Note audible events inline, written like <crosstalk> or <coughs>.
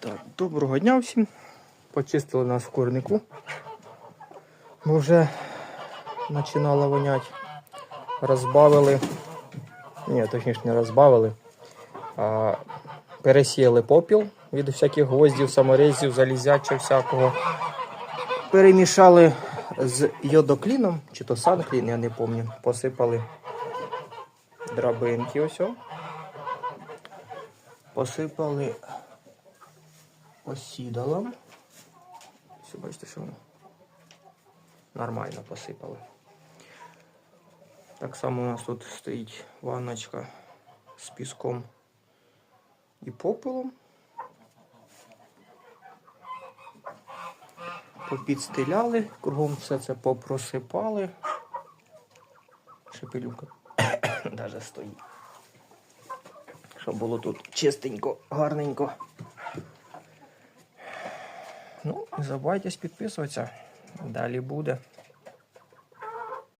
Так, доброго дня всім. Почистили нас в курнику. Бо вже починало воняти. Розбавили. Ні, точніше не розбавили. А пересіяли попіл від всяких гвоздів, саморезів, залізяча всякого. Перемішали з йодокліном, чи то санклін, я не пам'ятаю. Посипали драбинки ось. Посипали осідалом. Все, бачите, що воно нормально посипали. Так само у нас тут стоїть ванночка з піском і попелом. Попідстиляли, кругом все це попросипали. Шепелюка навіть <coughs> стоїть. Щоб було тут чистенько, гарненько. Ну, не забувайтесь підписуватися. Далі буде.